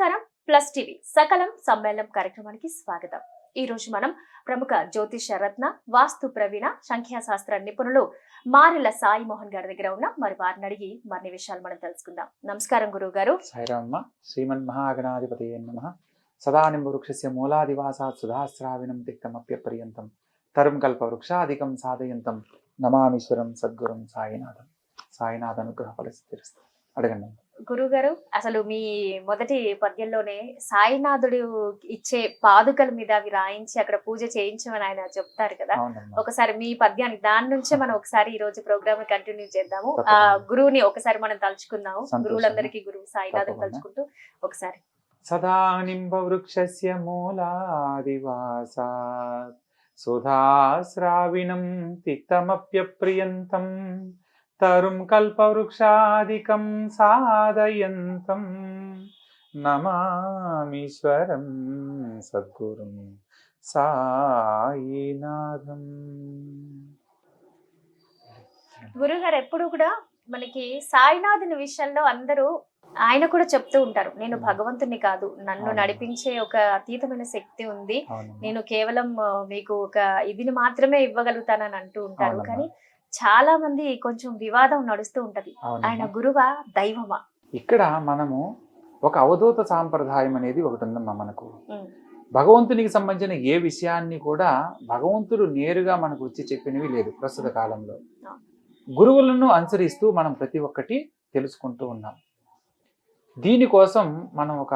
నమస్కారం. Plus TV సకలం సమ్మేళనం కార్యక్రమానికి స్వాగతం. ఈ రోజు మనం ప్రముఖ జ్యోతిష రత్న వాస్తు ప్రవీణ సంఖ్యాశాస్త్ర నిపుణులు మారెల సాయి మోహన్ గారి దగ్గర ఉన్న. మరి వారిని అడిగి మరిన్ని విషయాలు మనం తెలుసుకుందాం. నమస్కారం గురువు గారు సాయిరామ్మ శ్రీమన్మహాగణాధిపతయ నమ. సదానింబవృక్షస్య మూలాదివాసాత్ సుధాస్రావిణం తిక్తమప్యపర్యంతం. తరుం కల్పవృక్షాధికం సాధయంతం. నమామీశ్వరం సద్గురం సాయినాథం. సాయినాథ అనుగ్రహ ఫలసిద్ధిరస్తు. అడగండి. గురువు గారు అసలు మీ మొదటి పద్యంలోనే సాయినాథుడు ఇచ్చే పాదుకల మీద అవి రాయించి అక్కడ పూజ చేయించమని ఆయన చెప్తారు కదా. ఒకసారి మీ పద్యానికి దాని నుంచే మనం ఒకసారి ఈ రోజు ప్రోగ్రామ్ కంటిన్యూ చేద్దాము. ఆ. గురువుని ఒకసారి మనం తలుచుకుందాము. గురువులందరికీ గురువు సాయినాథం తప్పకుండా. తలుచుకుంటూ ఒకసారి. సదానింబవృక్షస్య మూలాదివాసాత్. సుధాస్రావిణం తిక్తమప్యప్రియంతం. తరుం కల్పవృక్షాదికం సాధయంతం నమామీశ్వరం సద్గురుం సాయినాథం గురుగారు ఎప్పుడు కూడా మనకి సాయినాథుని విషయంలో అందరూ ఆయన కూడా చెప్తూ ఉంటారు నేను భగవంతుని కాదు నన్ను. నడిపించే ఒక అతీతమైన శక్తి ఉంది. నేను కేవలం మీకు ఒక ఇదిని మాత్రమే ఇవ్వగలుగుతానని అంటూ ఉంటారు. కానీ చాలా మంది కొంచెం వివాదం నడుస్తూ ఉంటది. ఆయన గురువా దైవమా ఇక్కడ మనము ఒక అవధూత సాంప్రదాయం అనేది ఒకటి ఉందమ్మా మనకు. భగవంతునికి సంబంధించిన ఏ విషయాన్ని కూడా భగవంతుడు నేరుగా మనకు వచ్చి చెప్పినవి లేదు ప్రస్తుత కాలంలో. గురువులను అనుసరిస్తూ మనం ప్రతి ఒక్కటి తెలుసుకుంటూ ఉన్నాం దీనికోసం మనం ఒక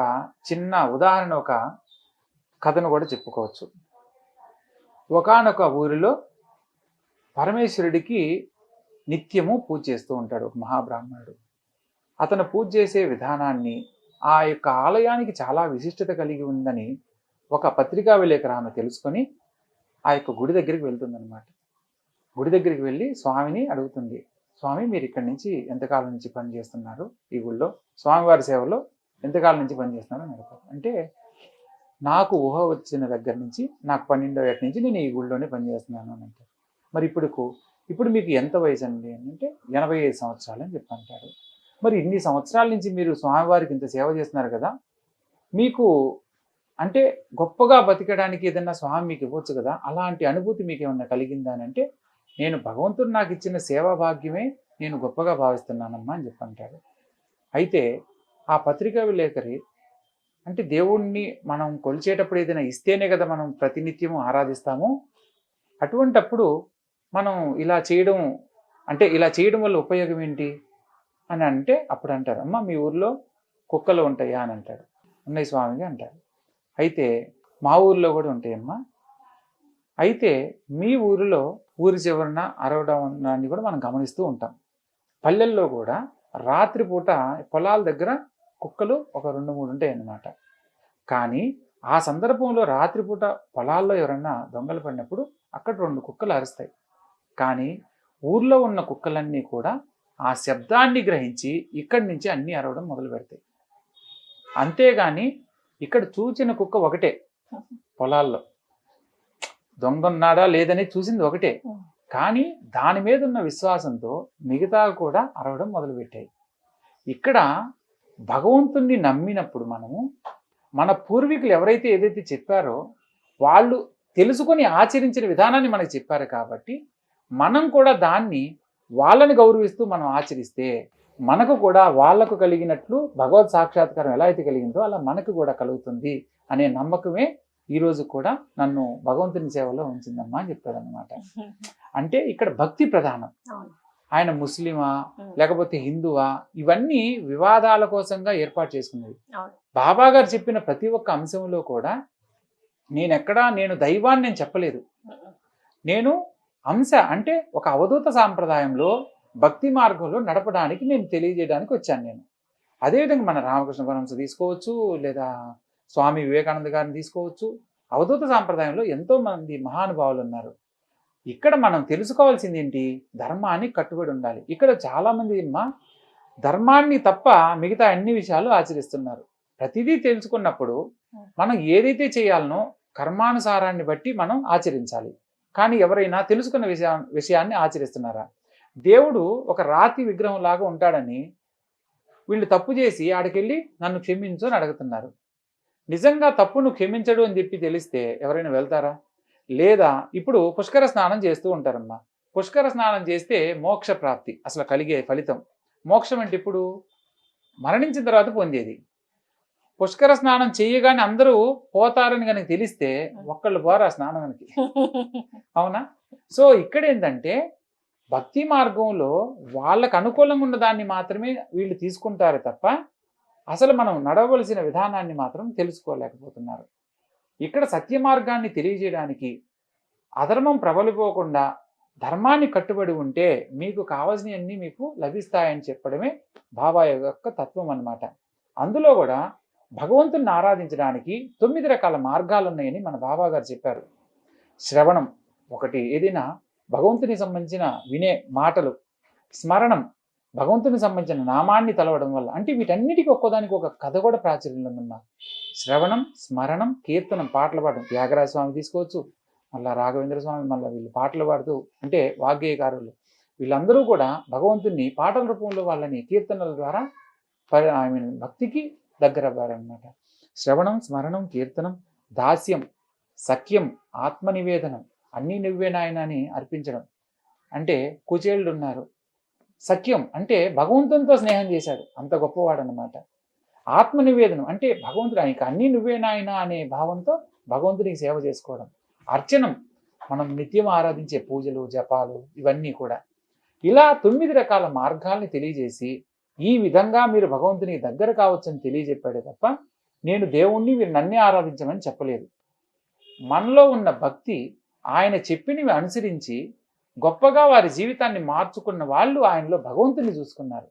చిన్న ఉదాహరణ ఒక కథను కూడా చెప్పుకోవచ్చు ఒకానొక ఊరిలో పరమేశ్వరుడికి నిత్యము పూజ చేస్తూ ఉంటాడు ఒక మహాబ్రాహ్మణుడు. అతను పూజ చేసే విధానాన్ని ఆ యొక్క ఆలయానికి చాలా విశిష్టత కలిగి ఉందని ఒక పత్రికా విలేకరు ఆమె తెలుసుకొని ఆ యొక్క గుడి దగ్గరికి వెళ్తుందనమాట గుడి దగ్గరికి వెళ్ళి స్వామిని అడుగుతుంది స్వామి మీరు ఇక్కడి నుంచి ఎంతకాలం నుంచి పని చేస్తున్నారు? ఈ గుళ్ళో స్వామివారి సేవలో ఎంతకాలం నుంచి పనిచేస్తున్నారు అని అడుగుతారు. అంటే నాకు ఊహ వచ్చిన దగ్గర నుంచి నాకు పన్నెండో ఏట నుంచి నేను ఈ గుళ్ళోనే పనిచేస్తున్నాను అని అంటారు. మరి ఇప్పుడు ఇప్పుడు మీకు ఎంత వయసు అండి అంటే ఎనభై ఐదు సంవత్సరాలు అని చెప్పంటాడు అంటారు మరి ఇన్ని సంవత్సరాల నుంచి మీరు స్వామివారికి ఇంత సేవ చేస్తున్నారు కదా మీకు అంటే గొప్పగా బతికడానికి ఏదన్నా స్వామి మీకు ఇవ్వచ్చు కదా అలాంటి అనుభూతి మీకు ఏమన్నా కలిగిందా అని అంటే నేను భగవంతుడు నాకు ఇచ్చిన సేవా భాగ్యమే నేను గొప్పగా భావిస్తున్నానమ్మా అని చెప్పంటాడు అయితే ఆ పత్రికా విలేకరి అంటే దేవుణ్ణి మనం కొలిచేటప్పుడు ఏదైనా ఇస్తేనే కదా మనం ప్రతినిత్యము ఆరాధిస్తాము. అటువంటప్పుడు మనం ఇలా చేయడం అంటే ఇలా చేయడం వల్ల ఉపయోగం ఏంటి? అని అంటే అప్పుడు అంటారు అమ్మ మీ ఊర్లో కుక్కలు ఉంటాయా? అని అంటాడు ఉన్నాయి స్వామిగా అంటారు. అయితే మా ఊర్లో కూడా ఉంటాయమ్మా. అయితే మీ ఊరిలో ఊరి చివరన అరవడాన్ని కూడా మనం గమనిస్తూ ఉంటాం. పల్లెల్లో కూడా రాత్రిపూట పొలాల దగ్గర కుక్కలు ఒక రెండు మూడు ఉంటాయి అన్నమాట కానీ ఆ సందర్భంలో రాత్రిపూట పొలాల్లో ఎవరన్నా దొంగలు పడినప్పుడు అక్కడ రెండు కుక్కలు అరుస్తాయి. కానీ ఊర్లో ఉన్న కుక్కలన్నీ కూడా ఆ శబ్దాన్ని గ్రహించి ఇక్కడి నుంచి అన్నీ అరవడం మొదలు పెడతాయి. అంతేగాని ఇక్కడ చూచిన కుక్క ఒకటే పొలాల్లో. దొంగ ఉన్నాడా లేదని చూసింది ఒకటే. కానీ దాని మీద ఉన్న విశ్వాసంతో మిగతా కూడా అరవడం మొదలుపెట్టాయి ఇక్కడ భగవంతుణ్ణి నమ్మినప్పుడు మనము మన పూర్వీకులు ఎవరైతే ఏదైతే చెప్పారో వాళ్ళు తెలుసుకొని ఆచరించిన విధానాన్ని మనకు చెప్పారు కాబట్టి మనం కూడా దాన్ని వాళ్ళని గౌరవిస్తూ మనం ఆచరిస్తే మనకు కూడా వాళ్ళకు కలిగినట్లు భగవత్ సాక్షాత్కారం ఎలా అయితే కలిగిందో అలా మనకు కూడా కలుగుతుంది అనే నమ్మకమే ఈ రోజు కూడా నన్ను భగవంతుని సేవలో ఉంచిందమ్మా అని చెప్తాడు అనమాట అంటే ఇక్కడ భక్తి ప్రధానం. ఆయన ముస్లిమా. లేకపోతే హిందువా ఇవన్నీ వివాదాల కోసంగా ఏర్పాటు చేసుకున్నది అవును. బాబా గారు చెప్పిన ప్రతి ఒక్క అంశంలో కూడా నేను ఎక్కడా నేను దైవాన్ని నేను చెప్పలేదు నేను అంశ అంటే ఒక అవధూత సాంప్రదాయంలో భక్తి మార్గంలో నడపడానికి నేను తెలియజేయడానికి వచ్చాను నేను. అదేవిధంగా మన రామకృష్ణ పరమహంస తీసుకోవచ్చు లేదా స్వామి వివేకానంద గారిని తీసుకోవచ్చు. అవధూత సాంప్రదాయంలో ఎంతో మంది మహానుభావులు ఉన్నారు. ఇక్కడ మనం తెలుసుకోవాల్సింది ఏంటి? ధర్మాన్ని కట్టుబడి ఉండాలి. ఇక్కడ చాలా మంది అమ్మా ధర్మాన్ని తప్ప మిగతా అన్ని విషయాలు ఆచరిస్తున్నారు. ప్రతిదీ తెలుసుకున్నప్పుడు మనం ఏదైతే చేయాలనో కర్మానుసారాన్ని బట్టి మనం ఆచరించాలి. కానీ ఎవరైనా తెలుసుకున్న విషయా విషయాన్ని ఆచరిస్తున్నారా? దేవుడు ఒక రాతి విగ్రహం లాగా ఉంటాడని వీళ్ళు తప్పు చేసి ఆడికెళ్ళి నన్ను క్షమించు అని అడుగుతున్నారు. నిజంగా తప్పును క్షమించడు అని చెప్పి తెలిస్తే ఎవరైనా వెళ్తారా? లేదా ఇప్పుడు పుష్కర స్నానం చేస్తూ ఉంటారమ్మా. పుష్కర స్నానం చేస్తే మోక్ష ప్రాప్తి అసలు కలిగే ఫలితం. మోక్షం అంటే ఇప్పుడు మరణించిన తర్వాత పొందేది పుష్కర స్నానం చేయగానే అందరూ పోతారని కనుక తెలిస్తే ఒక్కళ్ళు పోరా స్నానానికి అవునా? సో ఇక్కడ ఏంటంటే భక్తి మార్గంలో వాళ్ళకు అనుకూలంగా ఉన్న దాన్ని మాత్రమే వీళ్ళు తీసుకుంటారు తప్ప అసలు మనం నడవలసిన విధానాన్ని మాత్రం తెలుసుకోలేకపోతున్నారు. ఇక్కడ సత్య మార్గాన్ని తెలియజేయడానికి అధర్మం ప్రబలిపోకుండా ధర్మాన్ని కట్టుబడి ఉంటే మీకు కావాల్సినవన్నీ మీకు లభిస్తాయని చెప్పడమే బాబా యొక్క తత్వం అన్నమాట. అందులో కూడా భగవంతుని ఆరాధించడానికి తొమ్మిది రకాల మార్గాలు ఉన్నాయని మన బాబా గారు చెప్పారు. శ్రవణం ఒకటి ఏదైనా భగవంతుని సంబంధించిన వినే మాటలు. స్మరణం భగవంతుని సంబంధించిన నామాన్ని తలవడం వల్ల అంటే వీటన్నిటికీ ఒక్కోదానికి ఒక కథ కూడా ప్రాచుర్యంలో ఉన్న శ్రవణం స్మరణం కీర్తనం పాటలు పాడడం త్యాగరాజ స్వామి తీసుకోవచ్చు మళ్ళా రాఘవేంద్ర స్వామి మళ్ళీ వీళ్ళు పాటలు పాడుతూ అంటే వాగ్గేయకారులు. వీళ్ళందరూ కూడా భగవంతుని పాటల రూపంలో వాళ్ళని కీర్తనల ద్వారా పరి ఐ మీన్ భక్తికి దగ్గర అవ్వాలన్నమాట శ్రవణం స్మరణం కీర్తనం దాస్యం సఖ్యం ఆత్మనివేదనం అన్నీ నువ్వే నాయన అని అర్పించడం. అంటే కుచేళ్ళు ఉన్నారు సఖ్యం అంటే భగవంతునితో స్నేహం చేశాడు. అంత గొప్పవాడు అనమాట ఆత్మనివేదనం అంటే భగవంతుడు ఆయనకి అన్నీ నువ్వే నాయన అనే భావంతో భగవంతునికి సేవ చేసుకోవడం. అర్చనం మనం నిత్యం ఆరాధించే పూజలు జపాలు ఇవన్నీ కూడా. ఇలా తొమ్మిది రకాల మార్గాల్ని తెలియజేసి ఈ విధంగా మీరు భగవంతునికి దగ్గర కావచ్చని తెలియజెప్పాడే తప్ప నేను దేవుణ్ణి మీరు నన్నే ఆరాధించమని చెప్పలేదు. మనలో ఉన్న భక్తి ఆయన చెప్పినవి అనుసరించి గొప్పగా వారి జీవితాన్ని మార్చుకున్న వాళ్ళు ఆయనలో భగవంతుని చూసుకున్నారు.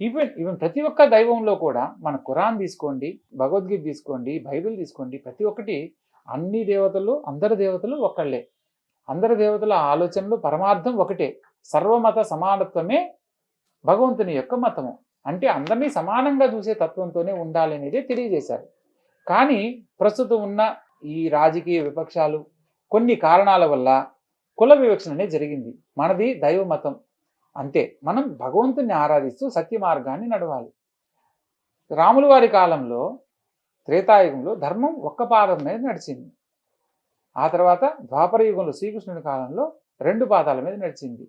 ఈవెన్ ఈవెన్ ప్రతి ఒక్క దైవంలో కూడా మన ఖురాన్ తీసుకోండి భగవద్గీత తీసుకోండి బైబిల్ తీసుకోండి ప్రతి ఒక్కటి అన్ని దేవతలు అందరి దేవతలు ఒకళ్ళే. అందరి దేవతల ఆలోచనలు పరమార్థం ఒకటే. సర్వమత సమానత్వమే భగవంతుని యొక్క మతము. అంటే అందరినీ సమానంగా చూసే తత్వంతోనే ఉండాలి అనేది తెలియజేశారు. కానీ ప్రస్తుతం ఉన్న ఈ రాజకీయ విపక్షాలు కొన్ని కారణాల వల్ల కుల వివక్షణ అనేది జరిగింది. మనది దైవ మతం. అంతే. మనం భగవంతుని ఆరాధిస్తూ సత్య మార్గాన్ని నడవాలి. రాముల వారి కాలంలో త్రేతాయుగంలో ధర్మం ఒక్క పాదం మీద నడిచింది. ఆ తర్వాత ద్వాపర యుగంలో శ్రీకృష్ణుడి కాలంలో రెండు పాదాల మీద నడిచింది.